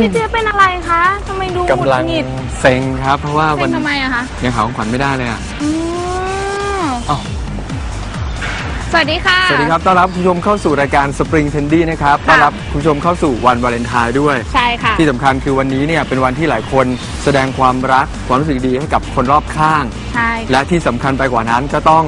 พี่เจี๊ยบเป็นอะไรคะทำไมดูหงุดกำลังหงิดเซ็งครับ เพราะว่าเป็วันนทำไมอะคะยังหาของขวัญไม่ได้เลยอะอืมอ้าวสวัสดีค่ะ สวัสดีครับต้อนรับคุณผู้ชมเข้าสู่รายการ Spring Tendy นะครับค่ะ ต้อนรับคุณผู้ชมเข้าสู่วันวาเลนไทน์ด้วย ใช่ค่ะ ที่สำคัญคือวันนี้เนี่ยเป็นวันที่หลายคนแสดงความรักความรู้สึกดีให้กับคนรอบข้าง ใช่และที่สำคัญไปกว่านั้นก็ต้อง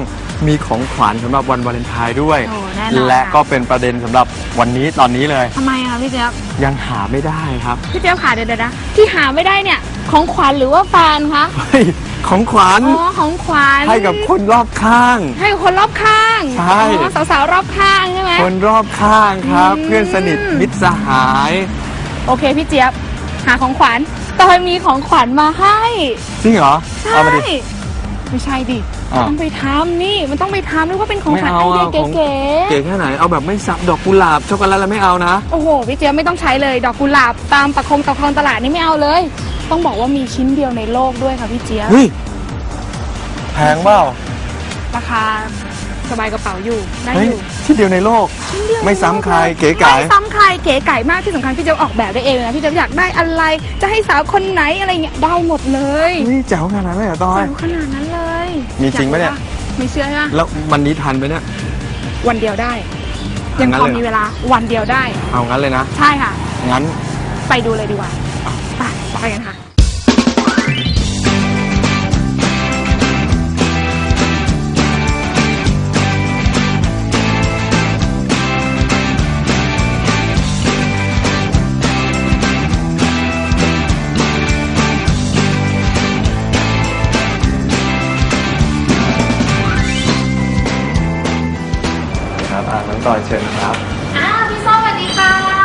มีของขวัญสำหรับวันวาเลนไทน์ด้วย โอ้แน่นอนและค่ะ ก็เป็นประเด็นสำหรับวันนี้ตอนนี้เลย ทำไมอะพี่เจี๊ยบยังหาไม่ได้ครับพี่เจี๊ยบขาเดี๋ยวๆนะที่หาไม่ได้เนี่ยของขวัญหรือว่าแฟนคะเฮ้ยของขวัญอ๋อของขวัญให้กับคนรอบข้าง ให้กับคนรอบข้างใช่ อ๋อสาวๆรอบข้างใช่ไหม คนรอบข้างครับ อืม เพื่อนสนิทมิตรสหาย โอเคพี่เจี๊ยบหาของขวัญตอยมีของขวัญมาให้ จริงเหรอ ใช่เอามาดิ ไม่ใช่ดิอ้าวต้องไปทำนี่มันต้องไปทำเรียกว่าเป็นของขวัญไม่ไอเอาเดียอะของเก๋เก๋แค่ไหนเอาแบบไม่สับดอกกุหลาบช็อกโกแลตแล้วไม่เอานะ ๆโอ้โหพี่เจี๊ยบไม่ต้องใช้เลย ดอกกุหลาบตามประคงตะคองตลาดนี่ไม่เอาเลย ต้องบอกว่ามีชิ้นเดียวในโลกด้วยค่ะพี่เจี๊ยบเฮ้ยแพงเปล่า ราคาสบายกระเป๋าอยู่ได้เฮ้ย อยู่ ที่เดียวในโลกชิ้นเดียวไม่ซ้ำใครเก๋ไก๋ ไม่ซ้ำใครเก๋ไก่มากที่สำคัญพี่เจี๊ยบออกแบบได้เองเลยนะพี่เจี๊ยบอยากได้อะไร จะให้สาวคนไหนอะไรเงี้ยได้หมดเลยนี่แจ๋วขนาดนั้นเลยเหรอต้อยสาวขนาดนั้นเลยมีจริงปะเนี่ยอากไม่เชื่อนะแล้ววันนี้ทันไหมเนี่ย วันเดียวได้ ยังงั้นพอเลยเหรอมีเวลาวันเดียวได้ เอางั้นเลยนะ ใช่ค่ะ งั้น ไปดูเลยดีกว่า ไปไปกันค่ะ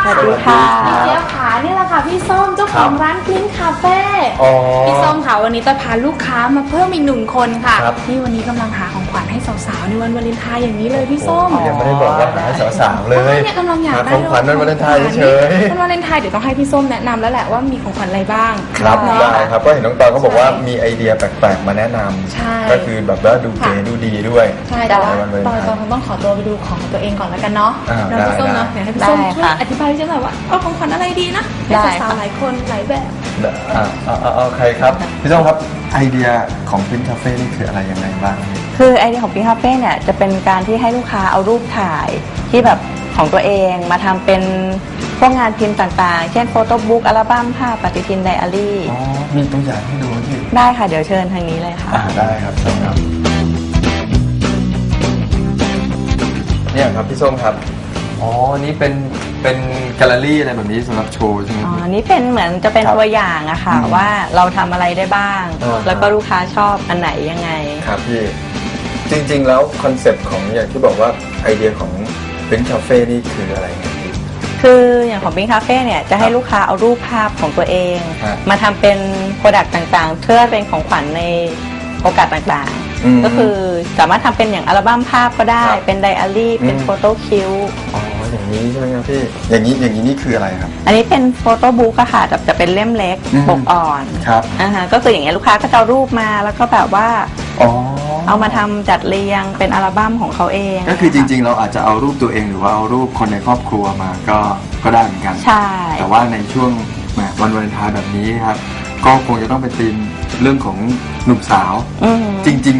วัสดีค่ะพี่เจี๊ยบขา นี่แหละค่ะพี่ส้มเจ้าของร้านกลิ้นคาเฟ่อ๋อ พี่ส้มค่ะวันนี้จะพาลูกค้ามาเพิ่มอีกหนึ่งคนค่ะครับ นี่วันนี้กำลังหาของขวัญให้สาวๆในวันวาเลนไทน์อย่างนี้เลยพี่ส้มยังไม่ได้บอกว่าหาสาวๆเลยเนี่ยกำลังอยากได้หาของขวัญวันวาเลนไทน์เฉยๆ วันวาเลนไทน์เดี๋ยวต้องให้พี่ส้มแนะนำแล้วแหละว่ามีของขวัญอะไรบ้างครับเนาะ ได้ครับก็เห็นน้องตอนเขาบอกว่ามีไอเดียแปลกๆ มาแนะนำใช่ก็คือแบบว่าดูเก๋ค่ะดูดีด้วยใช่แต่ว่าในวันวาเลนตอนไทน์ตอนคงต้องขอตัวไปดูของของตัวเองก่อนแล้วกันเนาะอ่าเนาะพี่ส้มได้ เนาะได้เดี๋ยวให้พี่ส้มได้ช่วยค่ะ อธิบายใช่ไหมว่าเอาของขวัญอะไรดีนะให้ได้สาวค่ะๆหลายคนหลายแบบ อ่าเอาเอาเอาใครครับ พี่ต้องครับไอเดียของพินคาเฟ่นี่คืออะไรยังไงบ้างคือไอเดียของพิงคาเฟ่เนี่ยจะเป็นการที่ให้ลูกค้าเอารูปถ่ายที่แบบของตัวเองมาทำเป็นพวกงานพิมพ์ต่างๆ เช่นโฟโต้บุ๊กอัลบั้มภาพปฏิทินไดอารี่ อ๋อ มีตัวอย่างให้ดูไหมพี่ได้ค่ะเดี๋ยวเชิญทางนี้เลยค่ะ อ่าได้ครับส้มครับ เนี่ยครับพี่ส้มครับ อ๋ออันนี่เป็น เป็นแกลเลอรี่อะไรแบบนี้สำหรับโชว์ใช่ไหม อ๋อ นี่เป็นเหมือนจะเป็นครับตัวอย่างอะค่ะ อืมว่าเราทำอะไรได้บ้าง อ่าฮะ แล้วก็ลูกค้าชอบอันไหนยังไง ครับพี่ จริง ๆ แล้วคอนเซปต์ของอย่างที่บอกว่าไอเดียของพินคาเฟ่นี่คืออะไรครับพี่ คืออย่างของ Pink Cafe เนี่ยจะให้ลูกค้าเอารูปภาพของตัวเอง ฮะมาทำเป็นโปรดักต์ต่างๆ เพื่อเป็นของขวัญในโอกาสต่าง อืมๆก็คือสามารถทำเป็นอย่างอัลบั้มภาพก็ได้ ครับเป็นไดอารี่ เป็นอืม โฟโต้คิว อ๋ออย่างนี้ใช่ไหมครับพี่ อย่างนี้อย่างนี้นี่คืออะไรครับ อันนี้เป็นโฟโต้บุ๊กอะค่ะแต่จะเป็นเล่มเล็กอืม ปกอ่อนครับอ่าฮะก็คืออย่างเงี้ยลูกค้าก็จะเอารูปมาแล้วก็แบบว่าอ๋อเอามาทำจัดเรียงเป็นอัลบั้มของเขาเองก็คือจริง ๆ เราอาจจะเอารูปตัวเองหรือว่าเอารูปคนในครอบครัวมาก็ก็ได้เหมือนกัน ใช่ แต่ว่าในช่วงแหมวันวาเลนไทน์แบบนี้ครับ ก็คงจะต้องไปตีม เรื่องของหนุ่มสาว อืม จริง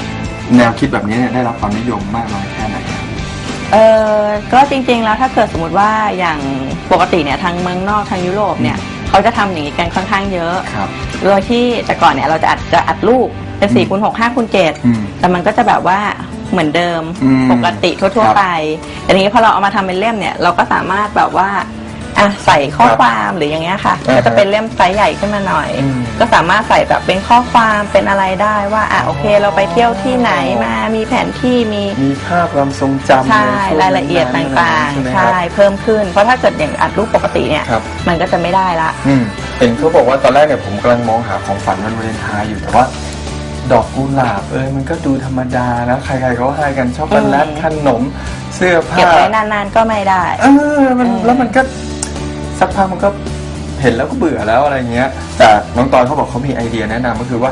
ๆ แนวคิดแบบนี้เนี่ยได้รับความนิยมมากน้อยแค่ไหนครับ เออก็จริงๆ แล้วถ้าเกิดสมมติว่าอย่างปกติเนี่ยทางเมืองนอกทางยุโรปเนี่ย เขาจะทำอย่างนี้กันค่อนข้างเยอะ ครับ โดยที่แต่ก่อนเนี่ยเราจะอัดจะอัดรูปเป็น4ี่คูณหกห้าคูณเจ็ดอืมแต่มันก็จะแบบว่าเหมือนเดิมอืมปกติทั่ว ครับๆไปแต่ทีนี้พอเราเอามาทำเป็นเล่มเนี่ยเราก็สามารถแบบว่า อะใส่ข้อความหรืออย่างเงี้ยค่ะ อ่าฮะก็จะเป็นเล่มไซส์ใหญ่ขึ้นมาหน่อย อืมก็สามารถใส่แบบเป็นข้อความเป็นอะไรได้ว่าอะโอเค เราไปเที่ยวที่ไหนมามีแผนที่มี มีภาพความทรงจำใช่นช่วงรายละเอียดต่างใช่ไหมๆ ครับใช่เพิ่มขึ้น เพราะถ้าเกิดอย่างอัดรูปปกติเนี่ย ครับ มันก็จะไม่ได้ละ อืมเห็นเขาบอกว่าตอนแรกเนี่ยผมกำลังมองหาของฝันวันวาเลนไทน์อยู่แต่ว่า ดอกกุหลาบเอ้ยมันก็ดูธรรมดาแล้วใครๆเขาให้กันช็อกโกแลตอืม ขนม เสื้อผ้าเก็บไว้นานๆก็ไม่ได้ เออมันเออแล้วมันก็ สักพักมันก็เห็นแล้วก็เบื่อแล้วอะไรเงี้ย แต่น้องตอนเขาบอกเขามีไอเดียแนะนำก็คือว่า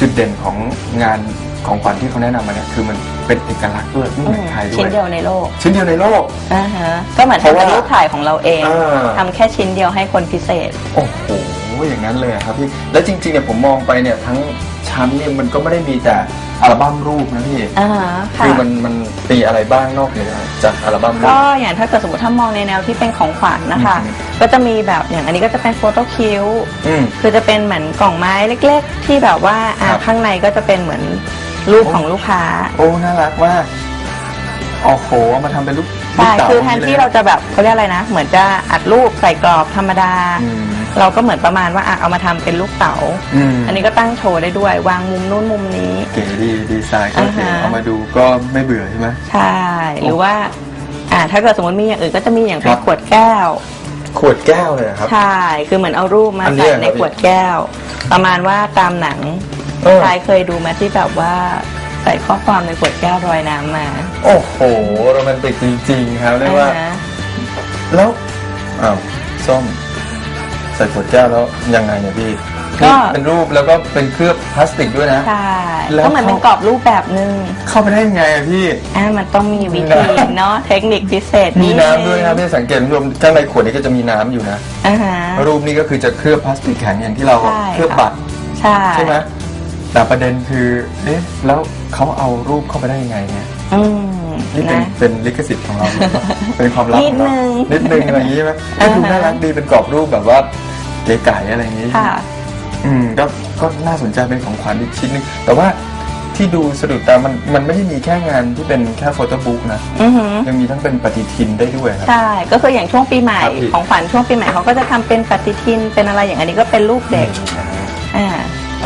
จุดเด่นของงานของขวัญที่เขาแนะนำมาเนี่ยคือมันเป็นเอกลักษณ์ด้วยไม่เหมือนใครด้ชิ้วนยเดียวในโลกชิ้นเดียวในโลก อ่าฮะก็เหมือนเพราะทำเป็นว่ารูปถ่ายของเราเองอ่า ทำแค่ชิ้นเดียวให้คนพิเศษ โอ้โห อย่างนั้นเลยอะครับพี่แล้วจริงๆเนี่ยผมมองไปเนี่ยทั้งชั้นเนี่ยมันก็ไม่ได้มีแต่อัลบั้มรูปนะพี่อ่าฮะค่ะ คือมันมันมีอะไรบ้างนอกเหนือจากอัลบั้มรูก็ปอย่างถ้าเกิดสมมติถ้ามองในแนวที่เป็นของขวัญนะคะ อืม ก็จะมีแบบอย่างอันนี้ก็จะเป็นโฟโต้คิวอืม คือจะเป็นเหมือนกล่องไม้เล็ก ๆ ที่แบบว่าอ่าครับ ข้างในก็จะเป็นเหมือนรูปของลูกค้าโอ้น่ารักมากโอ้โหเอามาทำเป็นรูปใช่รูปเต่าคือแทนที่เราจะแบบเขาเรียกอะไรนะ เหมือนจะอัดรูปใส่กรอบธรรมดา อืม เราก็เหมือนประมาณว่าอะเอามาทำเป็นลูกเต๋า อืมอันนี้ก็ตั้งโชว์ได้ด้วย วางมุมนู้นมุมนี้ เก๋ดีดีไซน์ก็เก๋อ่าฮะ เอามาดูก็ไม่เบื่อใช่ไหม ใช่ หรือว่าอ่าถ้าเกิดสมมติมีอย่างอื่นก็จะมีอย่างเป็ครันบขวดแก้ว ขวดแก้วเลยเหรอครับ ใช่ คือเหมือนเอารูปมาอันเนี้ใส่ยในครับขวดแก้ว ประมาณว่าตามหนังเออ ชายเคยดูมาที่แบบว่าใส่ข้อความในขวดแก้วรอยน้ำมาโอ้โหโรแมนติกจริงๆครับเรียกว่า อ่าฮะแล้วอ้าวส้ม ใส่ขวดแก้วแล้วยังไงเนี่ยพี่ก็ นี่เป็นรูปแล้วก็เป็นเคลือบพลาสติกด้วยนะ ใช่แล้ว ก็เหมือนเป็นเขากรอบรูปแบบนึงเข้าไปได้ยังไงอะพี่ อ่ามันต้องมีวิธีเนาะเทคนิคพิเศษมีดน้ำด้วยนะพี่สังเกตคุณผู้ชมข้างในขวดนี้ก็จะมีน้ำอยู่นะ อ่าฮะ รูปนี้ก็คือจะเคลือบพลาสติกแข็งอย่างที่เราใช่ เคลือบค่ะบัตรใช่ ใช่ไหมแต่ประเด็นคือ เอ๊ะ แล้วเขาเอารูปเข้าไปได้ยังไงเนี่ย อืมนี่เป็นนะ เป็นลิขสิทธิ์ของเราหรือเปล่าเป็นความลับของเรานินิดดนึนึงงอะไรอย่างนี้ใช่ไหมอ่าก็ฮะดูน่ารักดีเป็นกรอบรูปแบบว่าเก๋ไก่อะไรอย่างนี้ ค่ะ อืมก็ก็น่าสนใจเป็นของขวัญอีกชิ้นหนึงแต่ว่าที่ดูสะดุดตามันมันไม่ได้มีแค่งานที่เป็นแค่โฟโต้บุ๊กนะอือหือ ยังมีทั้งเป็นปฏิทินได้ด้วยครับ ใช่ ก็คืออย่างช่วงปีใหม่ครับพี่ ของขวัญช่วงปีใหม่เขาก็จะทำเป็นปฏิทินเป็นอะไรอย่างอันนี้ก็เป็นรูปเด็ก อ่า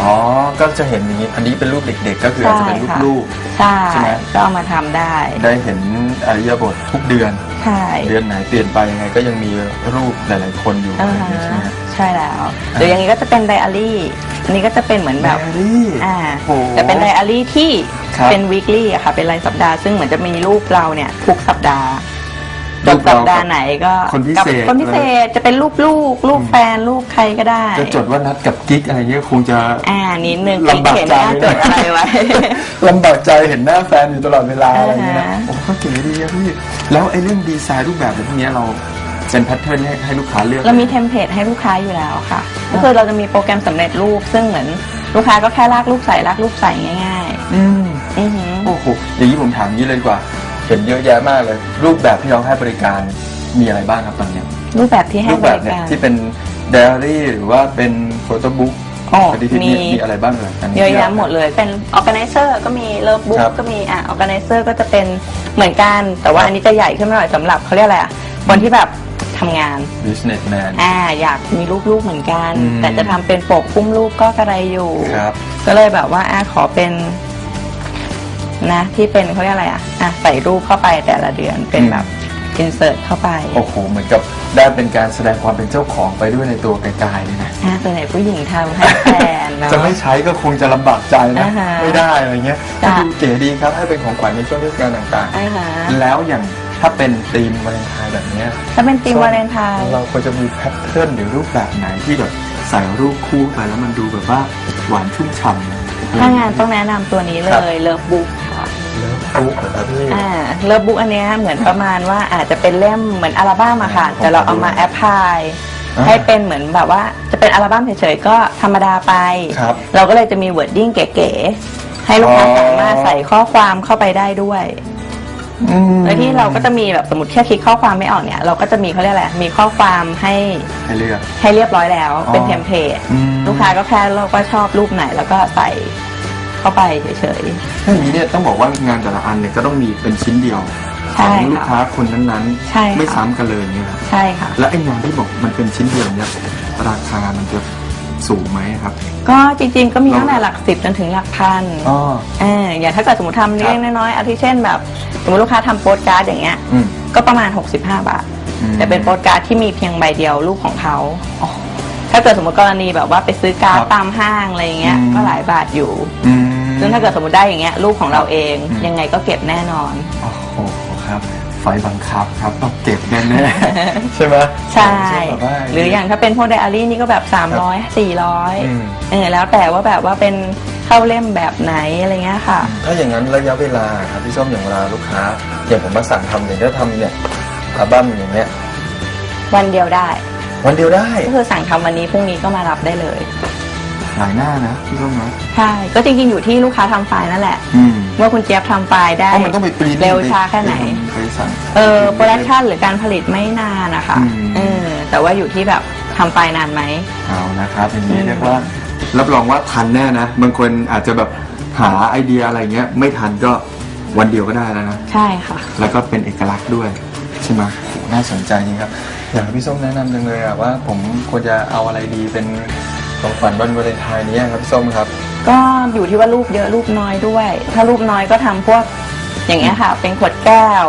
อ๋อ ก็จะเห็นอย่างนี้ อันนี้เป็นรูปเด็กๆ ก็คืออาจจะเป็นรูปใช่ค่ะลูก ใช่ใช่ไหม ก็เอามาทำได้ ได้เห็นอริยบททุกเดือน ใช่เดือนไหนเปลี่ยนไปยังไงก็ยังมีรูปหลายๆคนอยู่อะอ่าไรอย่างฮะเงี้ยใช่ไหมใช่แล้วหรืออย่างนี้ก็จะเป็นไดอารี่ อันนี้ก็จะเป็นเหมือนแบบไดอารี่ อ่าโอ้โหแต่เป็นไดอารี่ที่ครับเป็น weekly อะค่ะ เป็นรายสัปดาห์ ซึ่งเหมือนจะมีรูปเราเนี่ยทุกสัปดาห์ จรูบปเราสัปดาห์ไหนก็คนพิเศษกับคนพิเศษจะเป็นรูปลูกรูปแฟนรูปใครก็ได้ จะจดว่านัดกับกิ๊กอะไรเงี้ยคงจะอ่านิดนึงลำบากเขียนใจหน้าจดอะไรไว้ลำบากใจเห็นหน้าแฟนอยู่ตลอดเวลาอะไรอย่างเงี้ยนะอ่าฮะโอ้ก็เก๋ดีอะพี่แล้วไอ้เรื่องดีไซน์รูปแบบแบบพวกเนี้ยเราเป็นแพทเทิร์นให้ให้ลูกค้าเลือกเรามีเทมเพลตให้ลูกค้าอยู่แล้วค่ะ ก็คือเราจะมีโปรแกรมสำเร็จรูป ซึ่งเหมือนลูกค้าก็แค่ลากรูปใส่ลากรูปใส่ง่ายอืมๆอือหือโอ้โหอย่างนี้ผมถามอย่างนี้เลยดีกว่าเห็นเยอะแยะมากเลย รูปแบบที่เราให้บริการมีอะไรบ้างครับตอนเนี้ยรูปแบบที่ให้รูปบแบบริเนี่ยการ ที่เป็นไดอารี่หรือว่าเป็นโฟโต้บุ๊กอ๋อปฏิทินมี เนี่ยมีอะไรบ้างเลยนนี้ เยอะแยะหมดเลยเป็น organizer ก็มี love book ครับก็มีอะ organizer ก็จะเป็นเหมือนกัน แต่ว่าครับ อันนี้จะใหญ่ขึ้นมาหน่อยสำหรับเขาเรียกอะไรอะคนที่แบบทำงาน businessman อ่าอยากมีรูปลูกเหมือนกัน อืม แต่จะทำเป็นปกคุ้มรูปก็กระไรอยู่ ครับ ก็เลยแบบว่าอะขอเป็น นะ ที่เป็นเขาเรียกอะไรอะอะใส่รูปเข้าไปแต่ละเดือนเป็นแบบ insert เข้าไปโอ้โหเหมือนกับได้เป็นการแสดงความเป็นเจ้าของไปด้วยในตัวไกลๆเลยนะอะส่วนใหญ่ผู้หญิงทำให้แฟนเนาะ จะไม่ใช้ก็คงจะลำบากใจนะ อ่าฮะไม่ได้อะไรเงี้ยก็จ้ะ ดูเก๋ดีครับให้เป็นของขวัญในช่วงเทศกาลต่างอ่าฮะๆ แล้วอย่างถ้าเป็นธีมวาเลนไทน์แบบเนี้ยถ้าเป็นธีมวาเลนไทน์เราควรจะมีแพทเทิร์นหรือรูปแบบไหนที่แบบใส่รูปคู่ไปแล้วมันดูแบบว่าหวานชุ่มฉ่ำถ้างานต้องแนะนำตัวนี้เลยเลิฟบุ๊ก ค่ะเลิฟบุ๊กเหรอครับพี่อ่าเลิฟบุ๊กอันเนี้ยเหมือนประมาณว่าอาจจะเป็นเล่มเหมือนอัลบั้มอะค่ะ แต่เราเอามาแอปพลายอ่าให้เป็นเหมือนแบบว่าจะเป็นอัลบั้มเฉยๆก็ธรรมดาไป ครับเราก็เลยจะมีวอร์ดดิ้งเก๋ๆให้ลูกค้าอ๋อสามารถใส่ข้อความเข้าไปได้ด้วยอืมโดยที่เราก็จะมีแบบสมมติแค่คลิกข้อความไม่ออกเนี่ย เราก็จะมีเขาเรียกอะไรมีข้อความให้ให้เลือก ให้เรียบร้อยแล้ว เป็นอ๋อเทมเพลตอืม ลูกค้าก็แค่เลือกว่าชอบรูปไหนแล้วก็ใส่ เข้าไปเฉยถ้าอย่างนี้เนี่ยต้องบอกว่างานแต่ละอันเนี่ยก็ต้องมีเป็นชิ้นเดียวใช่ของลูกค่ะ ค้าคนนั้นใช่ค่ะ ไม่ซ้ำกันเลยเนี่ยครับๆใช่ค่ะ แล้วไอ้งานที่บอกมันเป็นชิ้นเดียวเนี่ยราคามันจะสูงไหมครับก็จริงๆก็มีเราตั้งแต่หลักสิบจนถึงหลักพันอ๋อ เอออย่างถ้าเกิดสมมติทำเล็กๆน้อยๆอาทิเช่นแบบสมมติลูกค้าทำโปสการ์ดอย่างเงี้ย อืม ก็ประมาณ 65 บาท อืมแต่เป็นโปสการ์ดที่มีเพียงใบเดียวรูปของเขาถ้าเกิดสมมติกรณีแบบว่าไปซื้อการ์ดครับตามห้างอะไรอย่างเงี้ย อืม ก็หลายบาทอยู่ อืม ซึ่งถ้าเกิดสมมติได้อย่างเงี้ยรูปของเราเองอืม ยังไงก็เก็บแน่นอน โอ้โหครับ ไฟบังคับครับต้องเก็บแน่ๆ ใช่ไหมใช่ แบบว่าหรืออย่างถ้าเป็นพวกไดอารี่นี่ก็แบบ 300 อืม 400เออแล้วแต่ว่าแบบว่าเป็นขเข้าเล่มแบบไหนอะไรเงี้ยค่ะ ถ้าอย่างนั้นระยะเวลาครับพี่ส้มอย่างเวลาลูกค้าอย่างผมมาสั่งทำอย่างถ้าทำเนี่ยอัลบั้มอย่างเงี้ยวันเดียวได้ วันเดียวได้ ก็คือสั่งทำวันนี้พรุ่งนี้ก็มารับได้เลย หลายหน้านะพี่ส้มนะใช่ก็จริงๆ อยู่ที่ลูกค้าทำไฟล์นั่นแหละ อืมว่าคุณเจี๊ยบทำไฟล์ได้ เพราะมันต้องไปปริ้นเร็วช้าแค่ไหน ไปสั่ง เออโปรดักชันหรือการผลิตไม่นานนะคะอืม เออแต่ว่าอยู่ที่แบบทำไฟล์นานไหม เอานะครับอย่างนี้อืมเรียกว่า รับรองว่าทันแน่นะบางคนอาจจะแบบหาไอเดียอะไรเงี้ย ไม่ทันก็วันเดียวก็ได้แล้วนะ ใช่ค่ะ แล้วก็เป็นเอกลักษณ์ด้วย ใช่ไหมโหน่าสนใจจริงครับ อยากให้พี่ส้มแนะนำจังเลยอะว่าผมควรจะเอาอะไรดีเป็น ของขวัญวันวาเลนไทน์นี้ครับพี่ส้มครับ ก็อยู่ที่ว่ารูปเยอะรูปน้อยด้วย ถ้ารูปน้อยก็ทำพวกอย่างเงี้ยค่ะ เป็นขวดแก้ว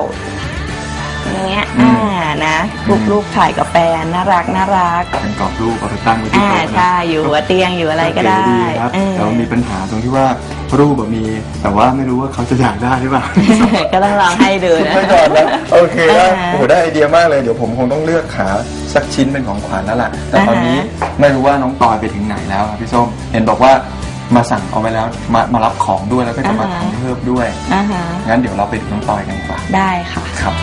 อย่างเงี้ยอือ่ามนะรูปรูปถ่ายกับแฟนน่ารักน่ารักเป็นกรอบรูปเอาไปตั้งไว้ที่อ่าโต๊ะนะใช่อยู่หัวเตียงอยู่อะไรก็ได้เดีครับเออ แต่ว่ามี ปัญหาตรงที่ว่ารูปแบบมี แต่ว่าไม่รู้ว่าเขาจะอยากได้หรือเปล่า ก็ต้องลองให้ดูนะ ไม่ก่อนนะโอเคได้อ่า โอ้โหได้ไอเดียมากเลยเดี๋ยวผมคงต้องเลือกหา สักชิ้นเป็นของขวัญแล้วล่ะ แต่ตอนนี้อ่าฮะไม่รู้ว่าน้องตอยไปถึงไหนแล้วครับพี่ส้มเห็นบอกว่ามาสั่งเอาไว้แล้วมามารับของด้วยแล้วก็จะมาทำเพิ่มด้วยอ่าฮะงั้นเดี๋ยวเราไปดูน้องตอยกันดีกว่า ได้ค่ะครับ